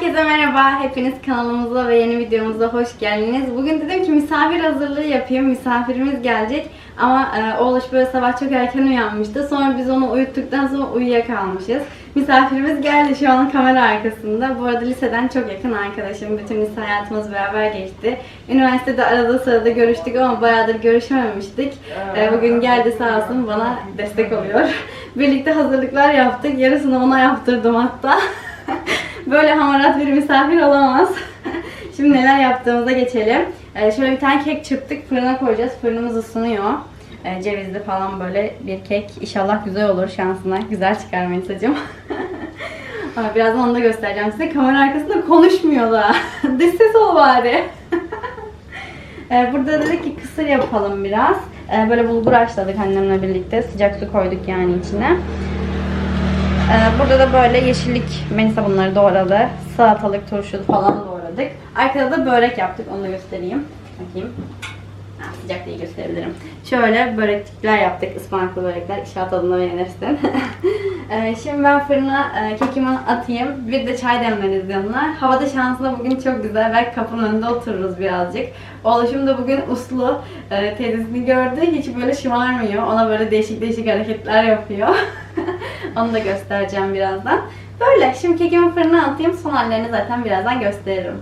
Herkese merhaba. Hepiniz kanalımıza ve yeni videomuza hoş geldiniz. Bugün dedim ki misafir hazırlığı yapayım. Misafirimiz gelecek. Ama e, oğluş böyle sabah çok erken uyanmıştı. Sonra biz onu uyuttuktan sonra uyuyakalmışız. Misafirimiz geldi şu an kamera arkasında. Bu arada liseden çok yakın arkadaşım. Bütün lise hayatımız beraber geçti. Üniversitede arada sırada görüştük ama bayağıdır görüşememiştik. E, bugün geldi sağ olsun bana destek oluyor. Birlikte hazırlıklar yaptık. Yarısını ona yaptırdım hatta. Böyle hamarat bir misafir olamaz. Şimdi neler yaptığımıza geçelim. Ee, şöyle bir tane kek çırptık. Fırına koyacağız. Fırınımız ısınıyor. Ee, cevizli falan böyle bir kek. İnşallah güzel olur şansına. Güzel çıkar Melisa'cığım. Birazdan onu da göstereceğim size. Kamera arkasında konuşmuyor da. Dış ses ol bari. Ee, burada dedik ki kısır yapalım biraz. Ee, böyle bulgur haşladık annemle birlikte. Sıcak su koyduk yani içine. Ee, burada da böyle yeşillik, Melisa bunları doğradı. Salatalık, turşu falan doğradık. Arkada da börek yaptık. Onu da göstereyim. Bakayım. Ha, sıcak diye gösterebilirim. Şöyle börekler yaptık. ıspanaklı börekler. İnşallah tadını beğenirsin. Ee, Şimdi ben fırına e, kekimi atayım. Bir de çay demleriz yanına. Havada şansına bugün çok güzel. Belki kapının önünde otururuz birazcık. Oğluşum da bugün uslu. Ee, Teyzesini gördü. Hiç böyle şımarmıyor. Ona böyle değişik değişik hareketler yapıyor. Onu da göstereceğim birazdan. Böyle. Şimdi kekimi fırına atayım. Son hallerini zaten birazdan gösteririm.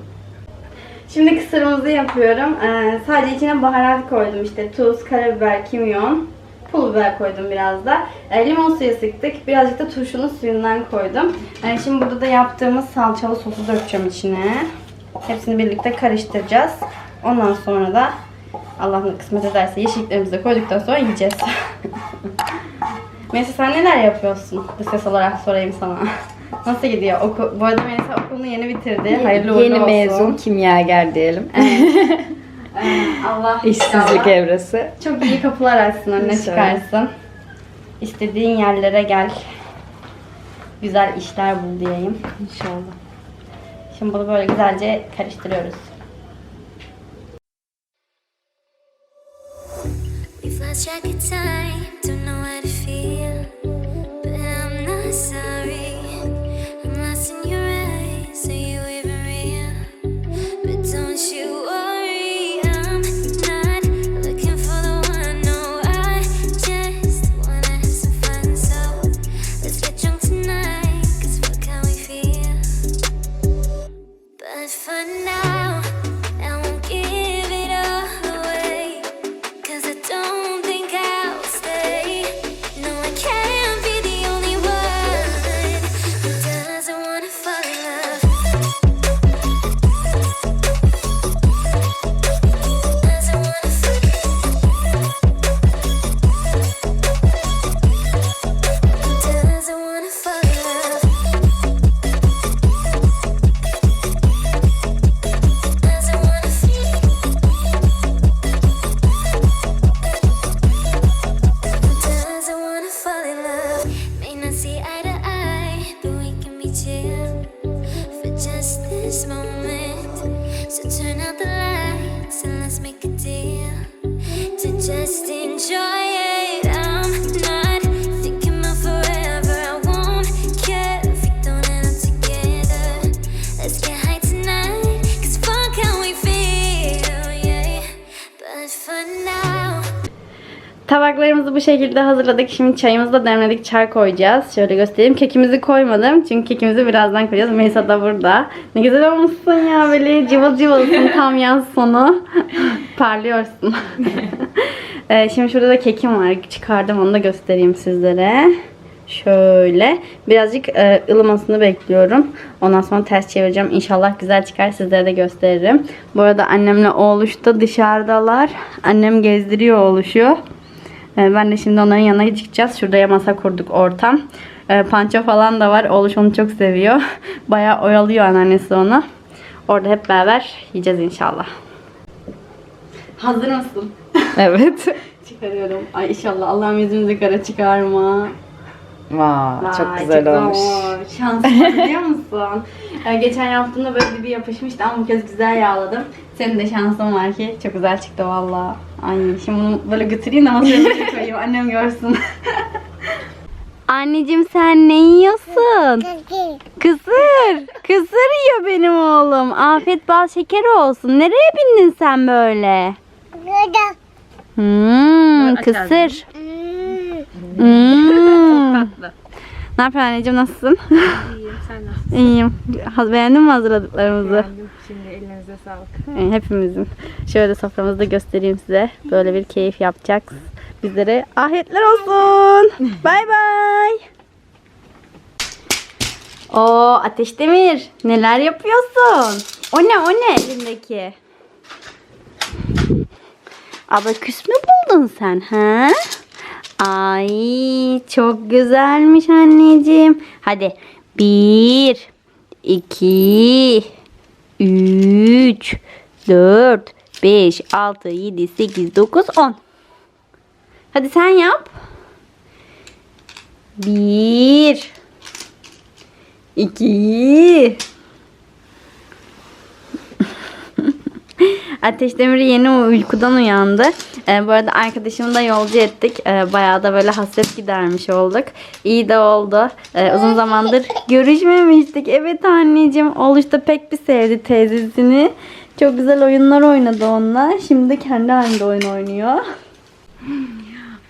Şimdi kısırımızı yapıyorum. Ee, sadece içine baharat koydum. İşte tuz, karabiber, kimyon, pul biber koydum biraz da. Ee, limon suyu sıktık. Birazcık da turşunun suyundan koydum. Ee, şimdi burada da yaptığımız salçalı sosu dökeceğim içine. Hepsini birlikte karıştıracağız. Ondan sonra da Allah kısmet ederse yeşilliklerimizi de koyduktan sonra yiyeceğiz. Melisa sen neler yapıyorsun? Bir ses olarak sorayım sana. Nasıl gidiyor? Oku, bu arada Melisa okulunu yeni bitirdi. Hayırlı uğurlu Yeni olsun. mezun kimyager diyelim. Ee, Allah İşsizlik evresi. çok iyi kapılar açsın, önüne çıkarsın. İstediğin yerlere gel. Güzel işler bul diyeyim. İnşallah. Şimdi bunu böyle güzelce karıştırıyoruz. Lost track of time, don't know how to Tabaklarımızı bu şekilde hazırladık. Şimdi çayımızı da demledik. Çay koyacağız. Şöyle göstereyim. Kekimizi koymadım. Çünkü kekimizi birazdan koyacağız. Melisa da burada. Ne güzel olmuşsun ya böyle cıvıl cıvılsın tam yaz sonu. Parlıyorsun. Ee, şimdi şurada da kekim var. Çıkardım onu da göstereyim sizlere. Şöyle. Birazcık e, ılımasını bekliyorum. Ondan sonra ters çevireceğim. İnşallah güzel çıkar. Sizlere de gösteririm. Bu arada annemle oğluş da dışarıdalar. Annem gezdiriyor oğluşu. Ee, Ben de şimdi onların yanına çıkacağız. Şuraya masa kurduk ortam. Ee, Panço falan da var. Oğluş onu çok seviyor. Bayağı oyalıyor anneannesi onu. Orada hep beraber yiyeceğiz inşallah. Hazır mısın? Evet. Çıkarıyorum. Ay inşallah Allah'ım yüzümüzü kara çıkarma. Vay, çok güzel olmuş. olmuş. Şanslı biliyor musun? Ee, geçen yaptığımda böyle dibi yapışmıştı ama bu kez güzel yağladım. Senin de şansın var ki çok güzel çıktı valla. Ay şimdi bunu böyle götüreyim de masaya koyayım annem görsün. Anneciğim sen ne yiyorsun? Kısır. Kısır yiyor benim oğlum. Afiyet bal şeker olsun. Nereye bindin sen böyle? Hmm, Aç ağzını. kısır. Hmm. Ne yapıyorsun anneciğim nasılsın? İyiyim sen nasılsın? İyiyim. Beğendin mi hazırladıklarımızı? Şimdi elinize sağlık. Ee, Hepimizin. Şöyle soframızı da göstereyim size. Böyle bir keyif yapacağız. Bizlere afiyetler olsun. bay bay. Oo Ateş Demir. Neler yapıyorsun? O ne o ne elindeki? Abla küs mü buldun sen ha? Ay çok güzelmiş anneciğim. Hadi bir, iki, 3, 4, 5, 6, 7, 8, 9, 10. Hadi sen yap. 1, 2, Ateş Demir yeni uykudan uyandı. Ee, bu arada arkadaşımı da yolcu ettik. Ee, bayağı da böyle hasret gidermiş olduk. İyi de oldu. Ee, uzun zamandır görüşmemiştik. Evet anneciğim. Oluş da pek bir sevdi teyzesini. Çok güzel oyunlar oynadı onunla. Şimdi kendi halinde oyun oynuyor.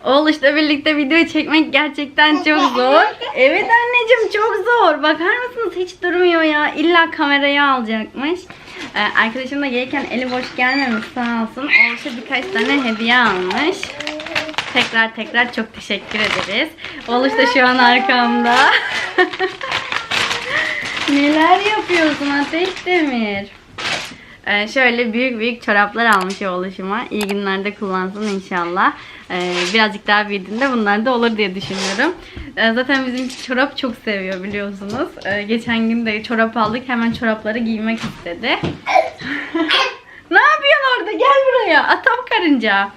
Oğluş'la birlikte video çekmek gerçekten çok zor. Evet anneciğim çok zor. Bakar mısınız hiç durmuyor ya. İlla kamerayı alacakmış. Ee, arkadaşım da gelirken eli boş gelmemiş sağ olsun. Oğluş'a birkaç tane hediye almış. Tekrar tekrar çok teşekkür ederiz. Oğluş da şu an arkamda. Neler yapıyorsun Ateş Demir? Ee, şöyle büyük büyük çoraplar almış oğluşuma. İyi günlerde kullansın inşallah. Ee, birazcık daha büyüdüğünde bunlar da olur diye düşünüyorum. Ee, zaten bizim çorap çok seviyor biliyorsunuz. Ee, geçen gün de çorap aldık. Hemen çorapları giymek istedi. ne yapıyorsun orada? Gel buraya. Atam karınca.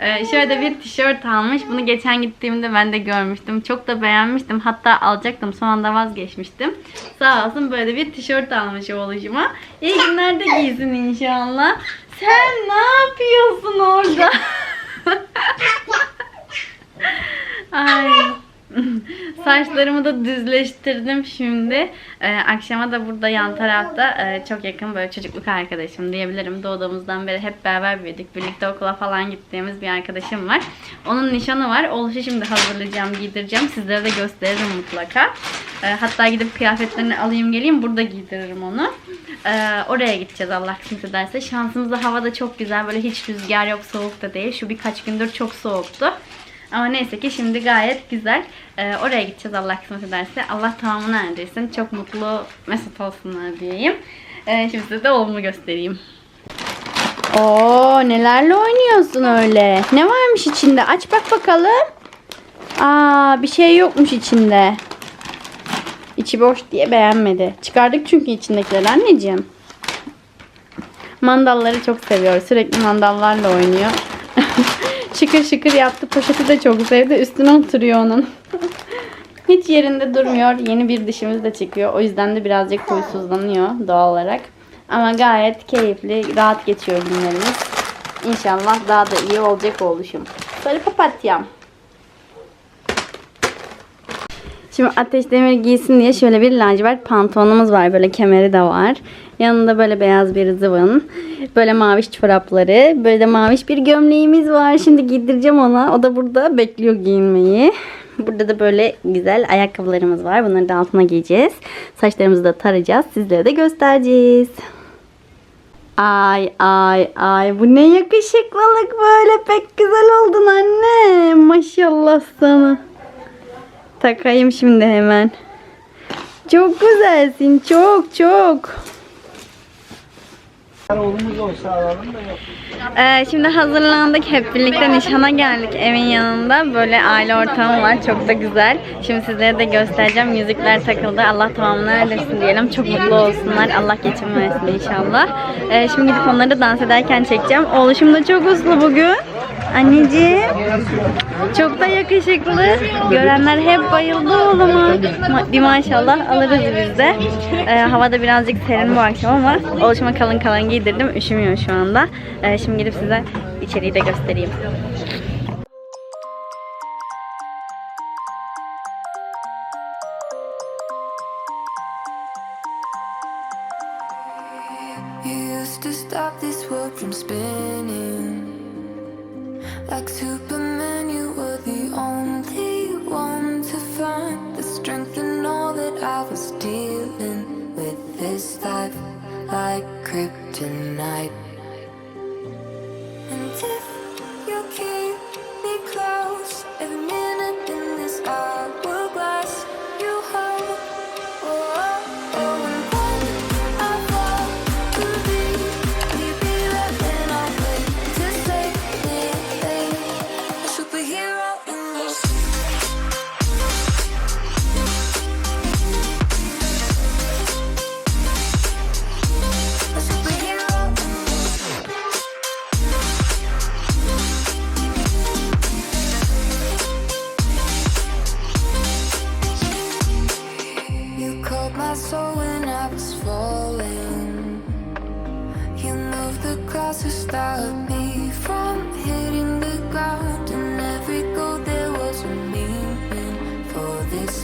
Ee, şöyle bir tişört almış. Bunu geçen gittiğimde ben de görmüştüm. Çok da beğenmiştim. Hatta alacaktım. Son anda vazgeçmiştim. Sağ olsun böyle bir tişört almış oğluşuma. İyi günlerde giysin inşallah. Sen ne yapıyorsun orada? Ay. Saçlarımı da düzleştirdim şimdi. Ee, akşama da burada yan tarafta e, çok yakın böyle çocukluk arkadaşım diyebilirim. Doğduğumuzdan beri hep beraber büyüdük. Birlikte okula falan gittiğimiz bir arkadaşım var. Onun nişanı var. Oluşu şimdi hazırlayacağım, giydireceğim. Sizlere de gösteririm mutlaka. Ee, hatta gidip kıyafetlerini alayım geleyim. Burada giydiririm onu. Ee, oraya gideceğiz Allah kısmet ederse. Şansımızda hava da çok güzel. Böyle hiç rüzgar yok, soğuk da değil. Şu birkaç gündür çok soğuktu. Ama neyse ki şimdi gayet güzel. Ee, oraya gideceğiz Allah kısmet ederse. Allah tamamını erdirsin. Çok mutlu, mesut olsunlar diyeyim. Ee, şimdi size de oğlumu göstereyim. Oo nelerle oynuyorsun öyle? Ne varmış içinde? Aç bak bakalım. Aa bir şey yokmuş içinde. İçi boş diye beğenmedi. Çıkardık çünkü içindekileri anneciğim. Mandalları çok seviyor. Sürekli mandallarla oynuyor. Şıkır şıkır yaptı. Poşeti de çok sevdi. Üstüne oturuyor onun. Hiç yerinde durmuyor. Yeni bir dişimiz de çıkıyor. O yüzden de birazcık huysuzlanıyor doğal olarak. Ama gayet keyifli, rahat geçiyor günlerimiz. İnşallah daha da iyi olacak oluşum. Sarı papatyam. Şimdi Ateş Demir giysin diye şöyle bir lacivert pantolonumuz var. Böyle kemeri de var. Yanında böyle beyaz bir zıvın. Böyle maviş çorapları. Böyle de maviş bir gömleğimiz var. Şimdi giydireceğim ona. O da burada bekliyor giyinmeyi. Burada da böyle güzel ayakkabılarımız var. Bunları da altına giyeceğiz. Saçlarımızı da tarayacağız. Sizlere de göstereceğiz. Ay ay ay bu ne yakışıklılık böyle pek güzel oldun anne. Maşallah sana. Takayım şimdi hemen. Çok güzelsin çok çok. Ee, şimdi hazırlandık. Hep birlikte nişana geldik evin yanında. Böyle aile ortamı var. Çok da güzel. Şimdi sizlere de göstereceğim. Müzikler takıldı. Allah tamamını erdirsin diyelim. Çok mutlu olsunlar. Allah geçim versin inşallah. Ee, şimdi gidip onları da dans ederken çekeceğim. Oğluşum da çok uslu bugün. Anneciğim. Çok da yakışıklı. Görenler hep bayıldı oğluma. Ma- Bir maşallah alırız biz de. Ee, hava da birazcık serin bu akşam ama oluşuma kalın kalın giydirdim. Üşümüyor şu anda. Ee, şimdi gidip size içeriği de göstereyim. This like kryptonite.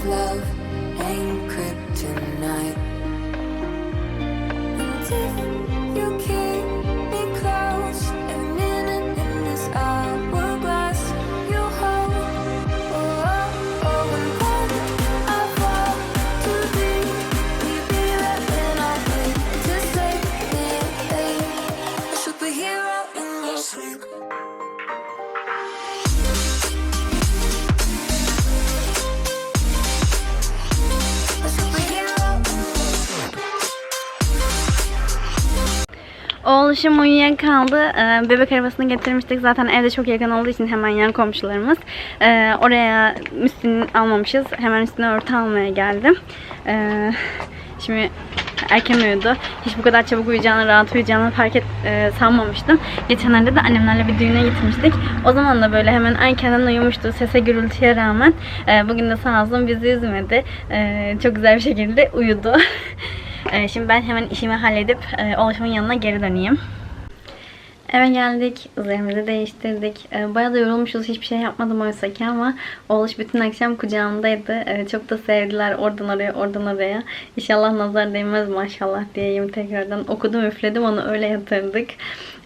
Love ain't kryptonite. Oğluşum uyuyakaldı. Ee, bebek arabasını getirmiştik. Zaten evde çok yakın olduğu için hemen yan komşularımız. Ee, oraya üstünü almamışız. Hemen üstüne örtü almaya geldim. Ee, şimdi erken uyudu. Hiç bu kadar çabuk uyuyacağını, rahat uyuyacağını fark et, e, sanmamıştım. Geçenlerde de annemlerle bir düğüne gitmiştik. O zaman da böyle hemen erkenden uyumuştu sese gürültüye rağmen. Ee, bugün de sağ olsun bizi üzmedi. Ee, çok güzel bir şekilde uyudu. Ee, şimdi ben hemen işimi halledip e, yanına geri döneyim. Eve geldik, üzerimizi değiştirdik. Ee, bayağı da yorulmuşuz, hiçbir şey yapmadım oysa ki ama oğluş bütün akşam kucağımdaydı. Ee, çok da sevdiler oradan oraya, oradan oraya. İnşallah nazar değmez maşallah diyeyim tekrardan. Okudum, üfledim onu öyle yatırdık.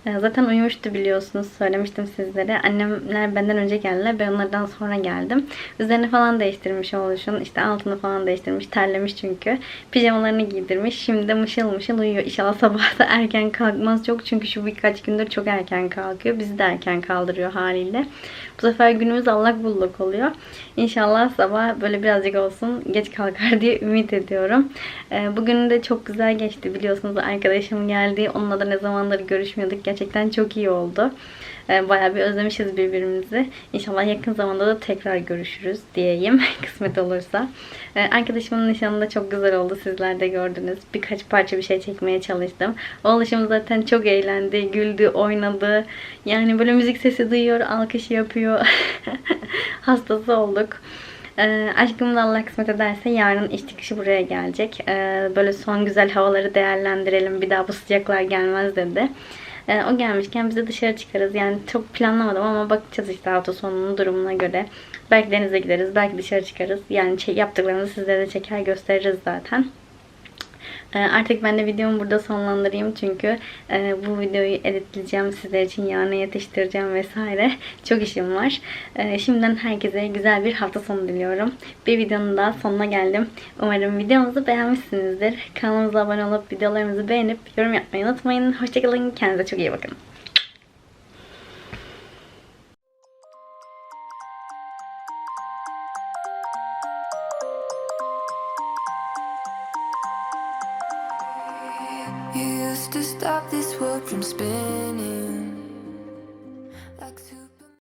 Ee, zaten uyumuştu biliyorsunuz, söylemiştim sizlere. Annemler benden önce geldiler, ben onlardan sonra geldim. Üzerini falan değiştirmiş oğluşun, işte altını falan değiştirmiş, terlemiş çünkü. Pijamalarını giydirmiş, şimdi de mışıl mışıl uyuyor. İnşallah sabah da erken kalkmaz çok çünkü şu birkaç gündür çok erken kalkıyor. Bizi de erken kaldırıyor haliyle. Bu sefer günümüz allak bullak oluyor. İnşallah sabah böyle birazcık olsun geç kalkar diye ümit ediyorum. Ee, bugün de çok güzel geçti biliyorsunuz arkadaşım geldi. Onunla da ne zamandır görüşmüyorduk. Gerçekten çok iyi oldu. Ee, Bayağı bir özlemişiz birbirimizi. İnşallah yakın zamanda da tekrar görüşürüz diyeyim kısmet olursa. Ee, Arkadaşımın nişanı da çok güzel oldu. Sizler de gördünüz. Birkaç parça bir şey çekmeye çalıştım. Oğluşum zaten çok eğlendi, güldü, oynadı. Yani böyle müzik sesi duyuyor, alkış yapıyor. Hastası olduk. Ee, aşkım da Allah kısmet ederse yarın iş çıkışı buraya gelecek. Ee, böyle son güzel havaları değerlendirelim. Bir daha bu sıcaklar gelmez dedi. Ee, o gelmişken biz de dışarı çıkarız. Yani çok planlamadım ama bakacağız işte hafta sonunun durumuna göre. Belki denize gideriz, belki dışarı çıkarız. Yani şey, yaptıklarımızı sizlere de çeker gösteririz zaten. Ee, Artık ben de videomu burada sonlandırayım çünkü e, bu videoyu editleyeceğim, sizler için yarına yetiştireceğim vesaire. Çok işim var. Ee, Şimdiden herkese güzel bir hafta sonu diliyorum. Bir videonun daha sonuna geldim. Umarım videomuzu beğenmişsinizdir. Kanalımıza abone olup videolarımızı beğenip yorum yapmayı unutmayın. Hoşçakalın. Kendinize çok iyi bakın.